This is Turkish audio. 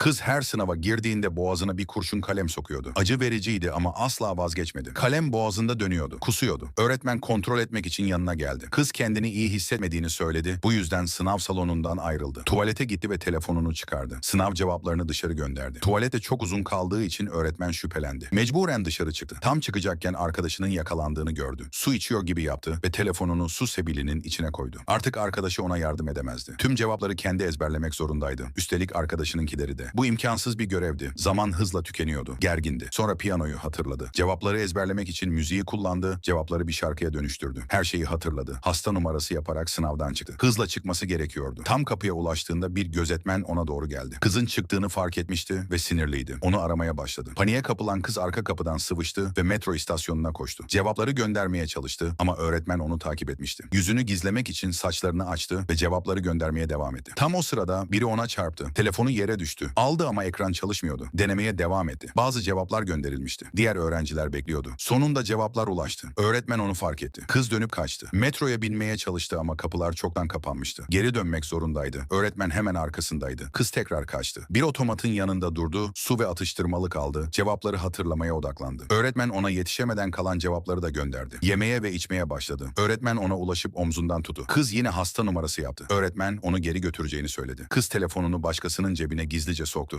Kız her sınava girdiğinde boğazına bir kurşun kalem sokuyordu. Acı vericiydi ama asla vazgeçmedi. Kalem boğazında dönüyordu, kusuyordu. Öğretmen kontrol etmek için yanına geldi. Kız kendini iyi hissetmediğini söyledi. Bu yüzden sınav salonundan ayrıldı. Tuvalete gitti ve telefonunu çıkardı. Sınav cevaplarını dışarı gönderdi. Tuvalete çok uzun kaldığı için öğretmen şüphelendi. Mecburen dışarı çıktı. Tam çıkacakken arkadaşının yakalandığını gördü. Su içiyor gibi yaptı ve telefonunu su sebilinin içine koydu. Artık arkadaşı ona yardım edemezdi. Tüm cevapları kendi ezberlemek zorundaydı. Üstelik arkadaşınınkileri de. Bu imkansız bir görevdi. Zaman hızla tükeniyordu. Gergindi. Sonra piyanoyu hatırladı. Cevapları ezberlemek için müziği kullandı. Cevapları bir şarkıya dönüştürdü. Her şeyi hatırladı. Hasta numarası yaparak sınavdan çıktı. Hızla çıkması gerekiyordu. Tam kapıya ulaştığında bir gözetmen ona doğru geldi. Kızın çıktığını fark etmişti ve sinirliydi. Onu aramaya başladı. Paniğe kapılan kız arka kapıdan sıvıştı ve metro istasyonuna koştu. Cevapları göndermeye çalıştı ama öğretmen onu takip etmişti. Yüzünü gizlemek için saçlarını açtı ve cevapları göndermeye devam etti. Tam o sırada biri ona çarptı. Telefonu yere düştü. Aldı ama ekran çalışmıyordu. Denemeye devam etti. Bazı cevaplar gönderilmişti. Diğer öğrenciler bekliyordu. Sonunda cevaplar ulaştı. Öğretmen onu fark etti. Kız dönüp kaçtı. Metroya binmeye çalıştı ama kapılar çoktan kapanmıştı. Geri dönmek zorundaydı. Öğretmen hemen arkasındaydı. Kız tekrar kaçtı. Bir otomatın yanında durdu. Su ve atıştırmalık aldı. Cevapları hatırlamaya odaklandı. Öğretmen ona yetişemeden kalan cevapları da gönderdi. Yemeye ve içmeye başladı. Öğretmen ona ulaşıp omzundan tuttu. Kız yine hasta numarası yaptı. Öğretmen onu geri götüreceğini söyledi. Kız telefonunu başkasının cebine gizlice soktu.